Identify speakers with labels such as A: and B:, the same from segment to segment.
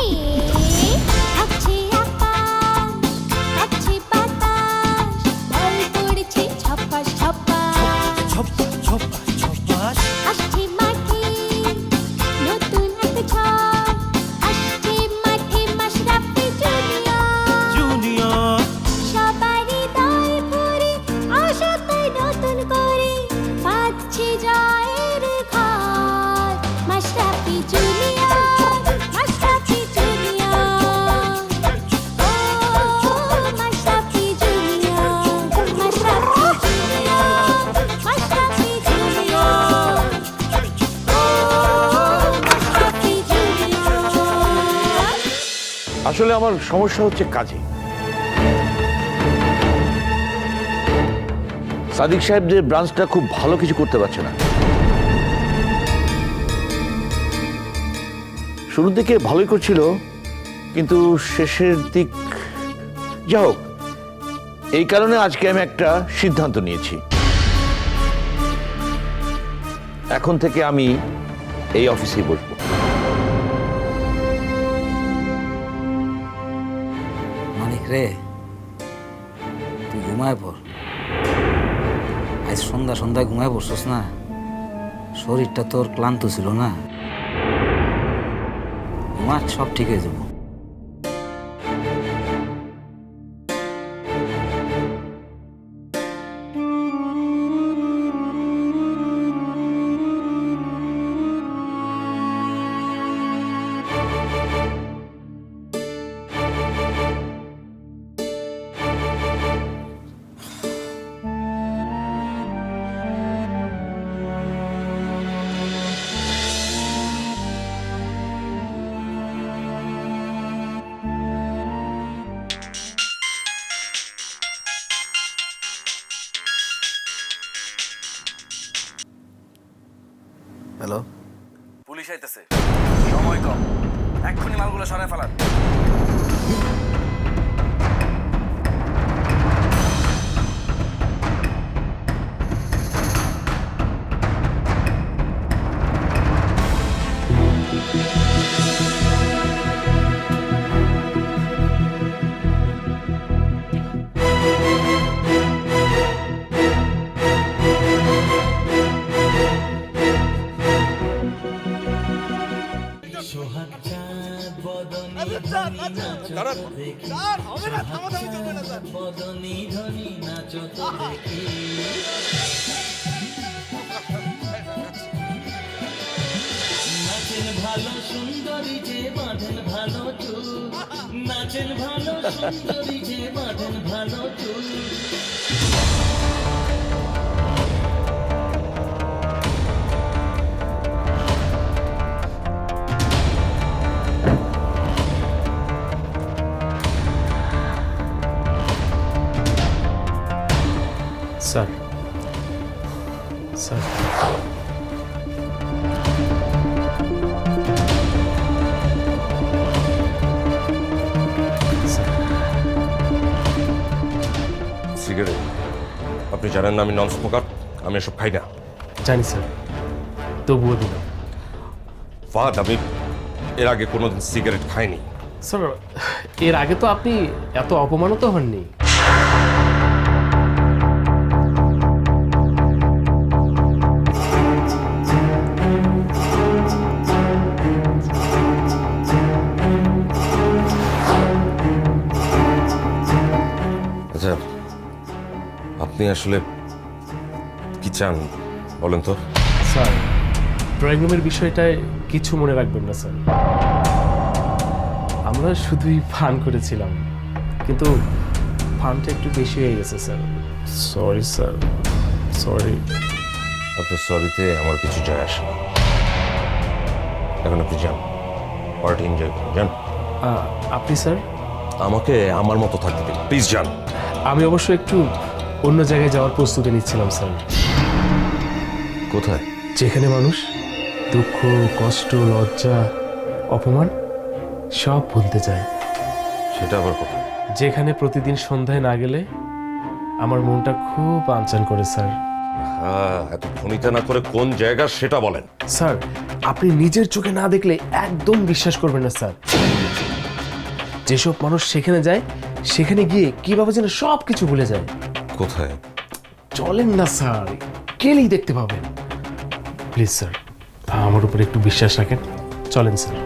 A: see.
B: আসলে আমার সমস্যা হচ্ছে কাজে। সাদিক সাহেব যে ব্রাঞ্চটা খুব ভালো কিছু করতে পারছে না। শুরুর দিকে ভালোই করছিল, কিন্তু শেষের দিক যা হোক, এই কারণে আজকে আমি একটা সিদ্ধান্ত নিয়েছি। এখন থেকে আমি এই অফিসেই বসবো।
C: রে, তুই ঘুমায় পড়। আজ সন্ধ্যা সন্ধ্যা ঘুমায় পড়ছিস না? শরীরটা তোর ক্লান্ত ছিল না? ঘুমার সব ঠিক হয়ে যাব।
D: ভালো সুন্দরী যে বাঁধেন ভালো চুল। নাচেন ভালো সুন্দরী যে বাঁধেন ভালো চুল।
E: Sir sir.
F: সিগারেট। আপনি জানেন না আমি নন স্মোকার আমি এসব খাই না।
E: জানি স্যার। তবুও দিলাম
F: ফাদ আমি এর আগে কোনোদিন সিগারেট খাইনি।
E: স্যার এর আগে তো আপনি এত অপমানিত হননি।
F: আপনি আসলে কি চান বলেন তো?
E: স্যার ড্রয়িং রুমের বিষয়টায় কিছু মনে রাখবেন না স্যার। আমরা শুধুই ফান করেছিলাম কিন্তু ফানটা একটু বেশি হয়ে গেছে স্যার। Sorry sir. সরি।
F: আপনার সরিতে আমার কিছু যায় আসে না। এখন আপনি যান। পার্টি এনজয় করুন যান।
E: আপনি স্যার?
F: আমাকে আমার মতো থাকতে দিন। প্লিজ যান।
E: আমি অবশ্য একটু অন্য জায়গায় যাওয়ার প্রস্তুতি নিচ্ছিলাম স্যার।
F: কোথায়?
E: যেখানে মানুষ দুঃখ কষ্ট লজ্জা অপমান সব ভুলতে চায়।
F: সেটা আবার কোথায়?
E: যেখানে প্রতিদিন সন্ধ্যায় না গেলে আমার মনটা খুব আনচান করে স্যার।
F: হ্যাঁ এত ফোনিতে না করে কোন জায়গা সেটা বলেন।
E: স্যার আপনি নিজের চোখে না দেখলে একদম বিশ্বাস করবেন না স্যার। যেসব মানুষ সেখানে যায় সেখানে গিয়ে কীভাবে যেন সব কিছু ভুলে যায়।
F: কোথায়?
E: চলেন না স্যার। গেলেই দেখতে পাবেন। প্লিজ স্যার আমার উপর একটু বিশ্বাস রাখেন। চলেন স্যার।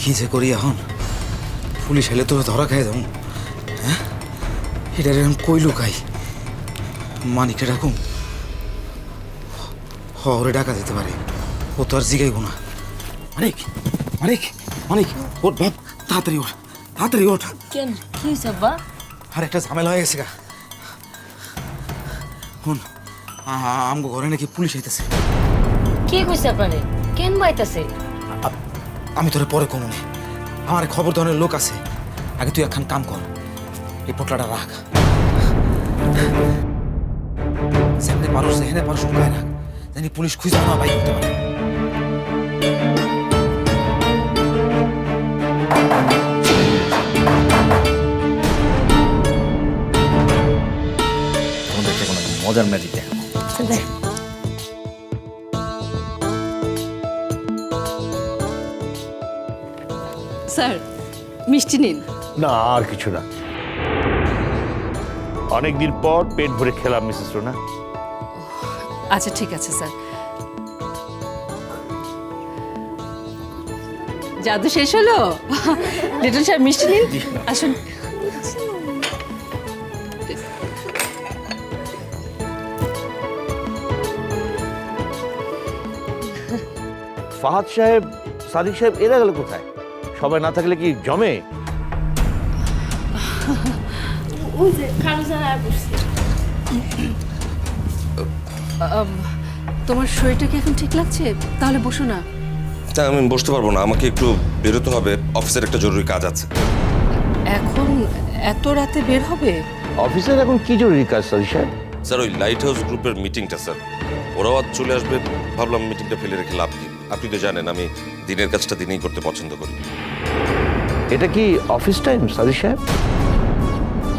C: কি যে করি এখন? পুলিশ এলে তোরা ধরা খাই যাব এটার এখন কই? লুকাই মানিককে ডাকুম। হ ওরে ডাকা যেতে পারে। ও তো আর জিগাইব না। মানিক মানিক মানিক ওঠ বাপ তাড়াতাড়ি ওঠ তাড়াতাড়ি ওঠ।
G: কেন? কি হয়েছে আব্বা?
C: আর একটা ঝামেলা হয়ে গেছে গা। শুন আমগো ঘরে নাকি পুলিশ আইতেছে।
G: কে কইছে আপনারে? কেন বাইতাছে
C: আমি তোরে পরে কমু নে। আমার খবর দেওয়ার লোক আছে। আগে তুই একখান কাম কর। এই পোটলাটা রাখ যেখানে পারস যেখানে পারস লুকায় রাখ জানি পুলিশ খুঁজে না বাই করতে পারে
H: তোমাদেরকে কোনো মজার ম্যাজিক দেখাবো
I: স্যার মিষ্টি নিন
B: না আর কিছু না অনেকদিন পর পেট ভরে খেলাম মিসেস রোনা।
I: আচ্ছা ঠিক আছে স্যার। জাদু শেষ হলো? লিটন স্যার মিষ্টি নিন। আসুন।
B: ফাহাদ সাহেব সাদিক সাহেব এরা গেল কোথায়? সবাই না থাকলে কি জমে?
I: তোমার শরীরটা কি এখন ঠিক লাগছে? তাহলে বসো না।
F: তা আমি বসতে পারব না আমাকে একটু বেরোতে হবে। অফিসের একটা জরুরি কাজ আছে।
I: এখন এত রাতে বের হবে?
B: অফিসের এখন কি জরুরি কাজ সাদিক সাহেব
F: স্যার ওই লাইট হাউস গ্রুপের মিটিংটা স্যার। ওরাও আজ চলে আসবে। ভাবলাম মিটিংটা ফেলে রেখে লাভ কি? আপনি তো জানেন আমি দিনের কাজটা দিনেই করতে পছন্দ করি।
B: এটা কি অফিস টাইম সাদিক সাহেব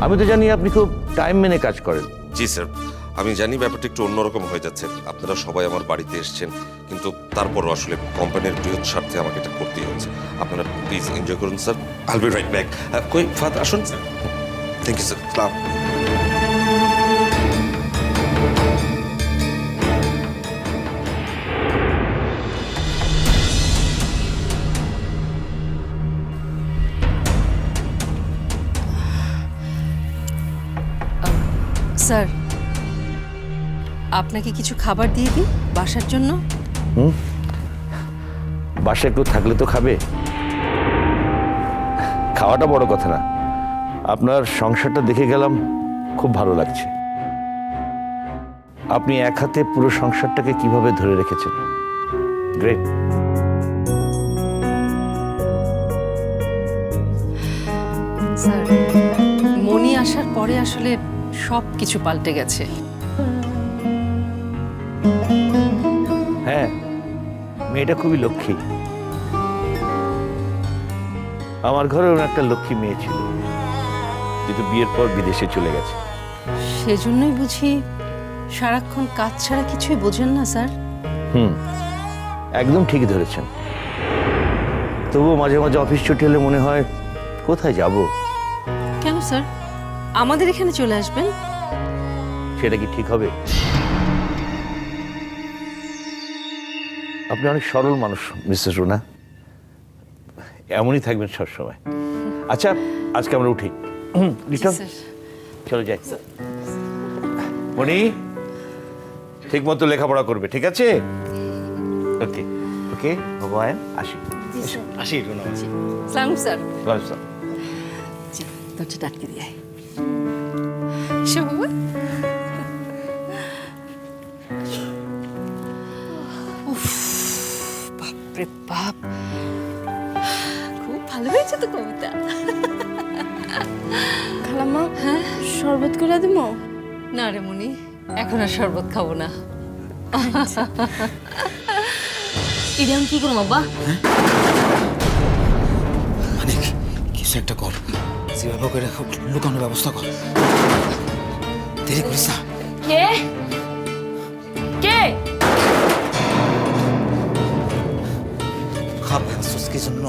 B: আমি তো জানি আপনি খুব টাইম মেনে কাজ করেন।
F: জি স্যার আমি জানি ব্যাপারটা একটু অন্যরকম হয়ে যাচ্ছে। আপনারা সবাই আমার বাড়িতে এসছেন, কিন্তু তারপরও আসলে কোম্পানির বৃহৎ স্বার্থে আমাকে এটা করতেই হচ্ছে। আপনারা প্লিজ এনজয় করুন sir I'll be right back কই, ফাদ, আসুন sir thank you sir
I: sir. আপনাকে কিছু খাবার দিয়ে দিই বাসার জন্য? হুম?
B: বাসায় কেউ থাকলে তো খাবে। খাওয়াটা বড় কথা না। আপনার সংসারটা দেখে গেলাম খুব ভালো লাগছে। আপনি এক হাতে পুরো সংসারটাকে কীভাবে ধরে রেখেছেন? গ্রেট
I: স্যার মনি আসার পরে আসলে সব কিছু পাল্টে গেছে।
B: হ্যাঁ মেয়েটা খুবই লক্ষ্মী। আমার ঘরেও একটা লক্ষ্মী মেয়ে ছিল কিন্তু বিয়ের পর বিদেশে চলে গেছে।
I: সেজন্যই বুঝি সারাক্ষণ কাজ ছাড়া কিছুই বোঝেন না স্যার।
B: হুম একদম ঠিকই ধরেছেন। তবুও মাঝে মাঝে অফিস ছুটি হলে মনে হয় কোথায় যাব?
I: কেন স্যার? আমাদের এখানে চলে আসবেন।
B: সেটা কি ঠিক হবে? আপনি অনেক সরল মানুষ মিসেস রুনা। এমনই থাকবেন সবসময়। আচ্ছা আজকে আমরা উঠি। হুম, চলো যাই। মণি ঠিক মতো লেখাপড়া করবে ঠিক আছে? ওকে ওকে ভগবান আসি। আসি রুনা।
I: স্যার।
B: ওয়ালাইকুম আসসালাম।
I: দরজা ডাকিয়ে দিয়ে বাপরে বাপ। খুব ভালো হয়েছে তো কবিতা
A: খালাম্মা শরবত করে দেবো?
I: না রে মুনি এখন আর শরবত খাব না।
G: এটা আমি কি করব আব্বা?
C: মানিক কিছু একটা কর। যেভাবে করে লুকানোর ব্যবস্থা কর। দেরি করিস না।
G: কে? কে?
C: খারাপ আসছিস কি জন্য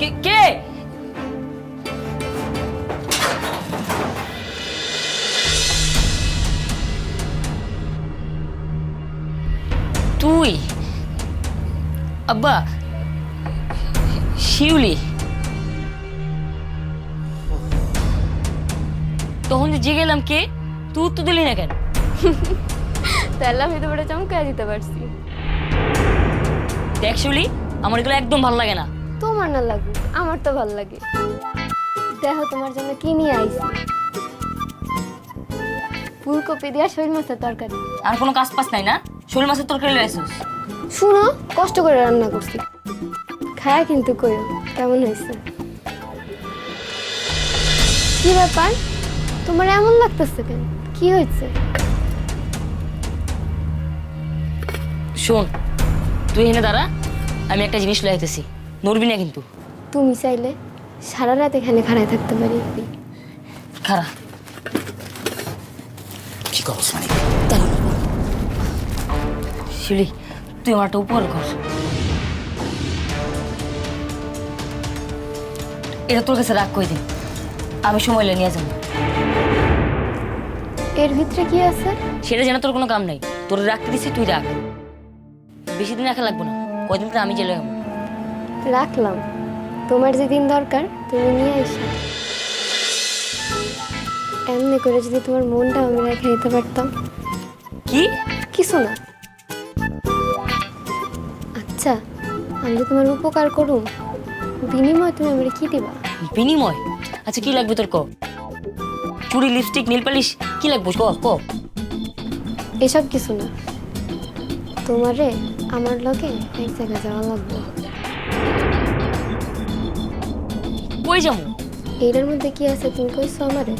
G: কে কে তুই আব্বা শিউলি তখন যে জেগে গেলাম কে তুই তো দিলি না কেন
J: তাহলে আমি তোমার চমকায় দিতে পারছি।
G: দেখ শিউলি আমার এগুলো একদম ভালো লাগে না।
J: তোমার না লাগুক আমার তো ভালো লাগে। দেখো তোমার জন্য কি নিয়ে আইছি। ফুলকপি দিয়া শৈল মাছের তরকারি।
G: আর কোনো কাজ পাস নাই না? শোল মাছের তরকারি লয়ে আসিস।
J: শুনো কষ্ট করে রান্না করছি। খায়া কিন্তু কইও কেমন হয়েছে? কি ব্যাপার? তোমার এমন লাগতেছে কেন? কি হয়েছে?
G: শোন তুই এখানে দাঁড়া আমি একটা জিনিস লয়ে আইতেছি। নড়বি না কিন্তু।
J: তুমি চাইলে সারা রাত এখানে খাড়ায় থাকতে পারি।
G: খারা
C: কি করস মানে?
G: শিউলি তুই আমার একটা উপকার কর। এটা তোর কাছে রাগ করে দিন। আমি সময় নিয়ে যাব।
J: এর ভিতরে কি আছে?
G: সেটা যেন তোর কোনো কাম নাই। তোর রাখতে দিছি তুই রাখ। বেশি দিন রাখা লাগবো না। কয়দিন পরে আমি জেলে যাব
J: রাখলাম। তোমার যেদিন দরকার তুমি নিয়ে এসো। এমনি করে যদি তোমার মনটা আমি রেখে দিতে পারতাম।
G: কি?
J: কিছু না। আচ্ছা আমি যে তোমার উপকার করুম। বিনিময় তুমি আমার কি দিবা?
G: বিনিময়? আচ্ছা কি লাগবে তোর ক? চুড়ি লিপস্টিক নীল পালিশ কি লাগবে? ক ক।
J: এসব কিছু না। তোমারে আমার লগে এক জায়গায় যাওয়া লাগবে।
G: কই যাব?
J: এইটার মধ্যে কি আছে তুমি কইছো আমারে?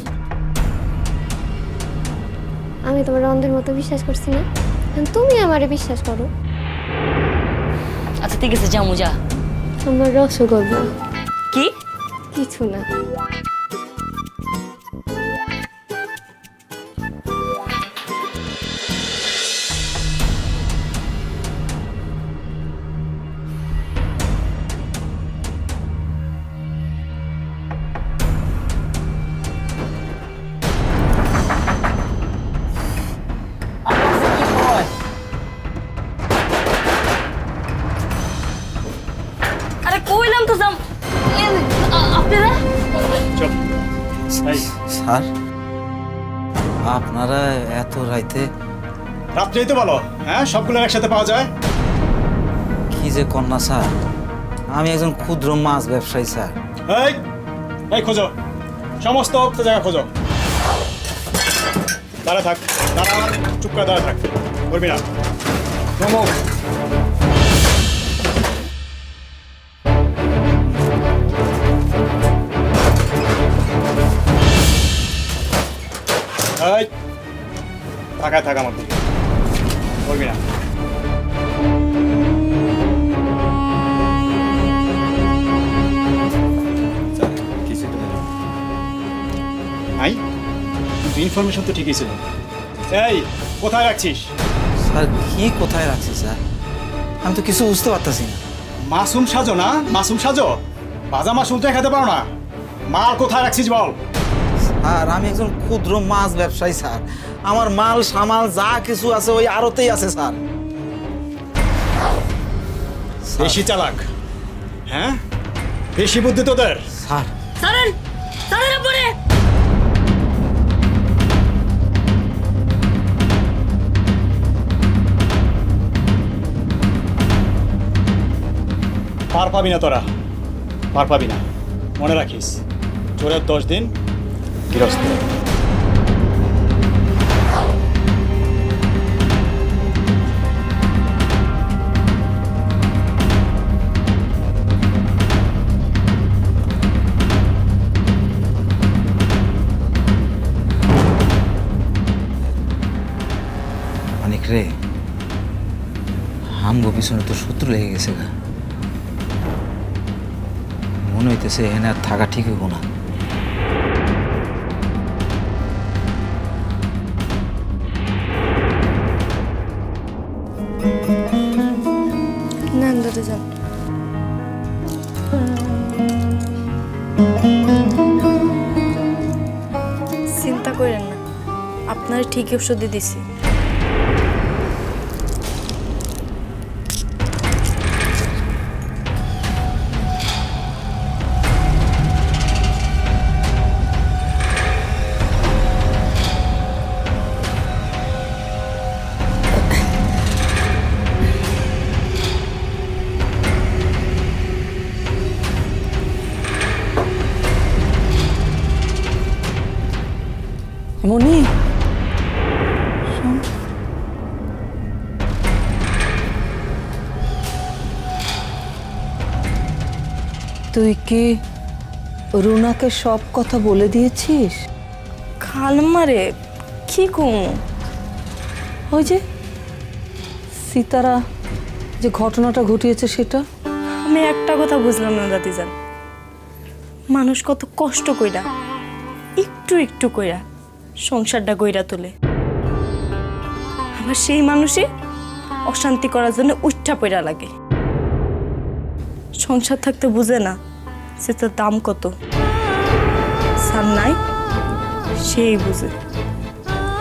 J: আমি তোমার অন্ধের মতো বিশ্বাস করছি না। তুমি আমারে বিশ্বাস করো।
G: আচ্ছা ঠিক আছে যাব যা।
J: আমার রসগোল্লা।
G: কি?
J: কিছু না।
K: রাত্রেই তো বলো হ্যাঁ সবগুলো একসাথে পাওয়া যায়?
C: কি যে কন্যা স্যার? আমি একজন ক্ষুদ্র মাছ ব্যবসায়ী স্যার।
K: এই এই খোঁজো। সমস্ত জায়গা খোঁজো। দাঁড়া থাক দাঁড়া চুপ করে দাঁড়া থাক। করবি না। এই থাকায় থাক আমার দিকে। করবি না নাই কিন্তু ইনফরমেশন তো ঠিকই ছিল। এই কোথায় রাখছিস?
C: স্যার কি কোথায় রাখছি স্যার? আমি তো কিছু বুঝতে পারতাছি না।
K: মাসুম সাজো না? মাসুম সাজো? ভাজা মাছ উল্টে খেতে পারো না। মাল কোথায় রাখছিস বল?
C: স্যার আমি একজন ক্ষুদ্র মাছ ব্যবসায়ী স্যার। আমার মাল সামাল যা কিছু আছে ওই আড়তেই আছে স্যার।
K: বেশি চালাক। হ্যাঁ? বেশি বুদ্ধি তোদের।
C: স্যার।
G: সারেন! সারেন পরে
K: পার পাবি না তোরা। পার পাবি না। মনে রাখিস চোরের দশ দিন গৃহস্থ।
C: আমগো পিছনে তো শত্রু লেগে গেছে গা। মনে হইতেছে এখানে আর থাকা ঠিক হইব না।
L: চিন্তা করেন না, আপনার ঠিক ওষুধই দিছি
M: তুই কি রুনাকে সব কথা বলে দিয়েছিস?
L: খালমারে কি কমু?
M: ওই যে সীতারা যে ঘটনাটা ঘটিয়েছে সেটা?
L: আমি একটা কথা বুঝলাম না দাদিজান। মানুষ কত কষ্ট কইরা একটু একটু কইরা সংসারটা গইরা তোলে। আবার সেই মানুষই অশান্তি করার জন্য উচ্চা পইরা লাগে। সংসার থাকতে বুঝে না সেটার দাম কত। সার নাই, সেই বুঝে।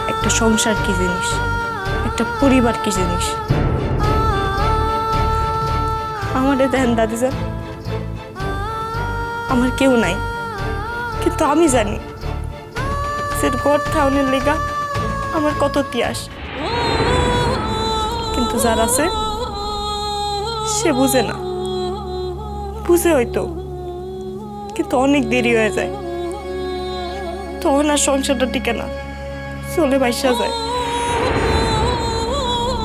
L: একটা সংসার কি জিনিস? একটা পরিবার কি জিনিস? আমারে দেন দাদিজান আমার কেউ নাই। কিন্তু আমি জানি সে ঘর থাউনের লেগা আমার কত তিয়াস কিন্তু যার আছে, সে বুঝে না। বুঝে হয়তো। কিন্তু অনেক দেরি হয়ে যায়। তখন আর সংসারটা টিকে না। চলে বাইসা যায়।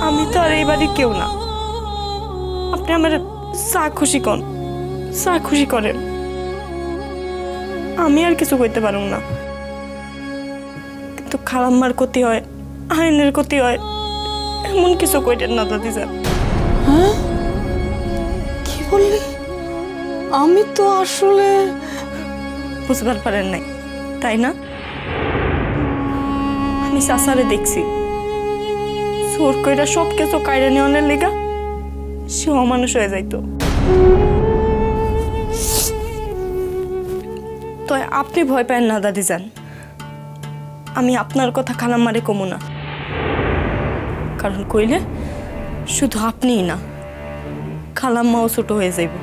L: আমি তো আর এই কেউ না। আপনি আমার চা খুশি কন। চা খুশি করেন। আমি আর কিছু করতে পারুম না। কিন্তু খালাম্মার ক্ষতি হয়, আইনের ক্ষতি হয়, এমন কিছু কইতেন না দাদি যান
M: কি বললি আমি তো আসলে
L: বুঝবার পারেন নাই, তাই না? আমি চাচারে দেখছি। চোর কইরা সব কিছু কায়রা নেওয়ানের লেগা সে অমানুষ হয়ে যাইতো। তো আপনি ভয় পান না, দাদি যান আমি আপনার কথা খালাম্মারে কমু না। কারণ কইলে শুধু আপনিই না, খালাম্মাও ছোট হয়ে যাইব।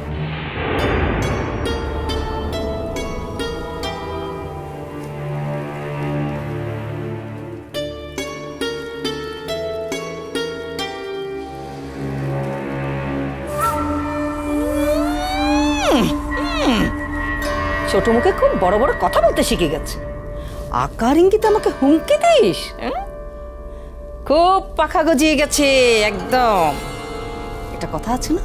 M: ছোট মুখে খুব বড় বড় কথা বলতে শিখে গেছে। আকার ইঙ্গিতে আমাকে হুমকি দিস? খুব পাখা গজিয়ে গেছে, একদম। এটা কথা আছে না?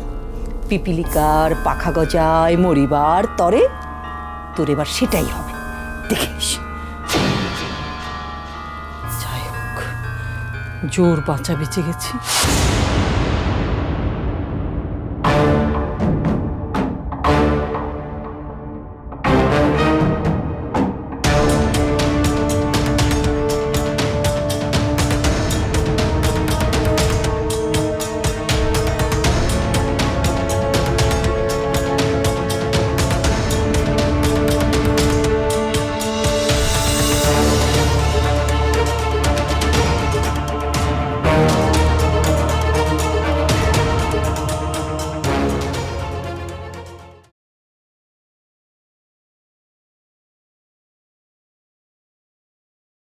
M: পিপিলিকার পাখা গজায় মরিবার তরে তোর এবার সেটাই হবে। দেখিস জোর বাঁচা বেঁচে গেছি।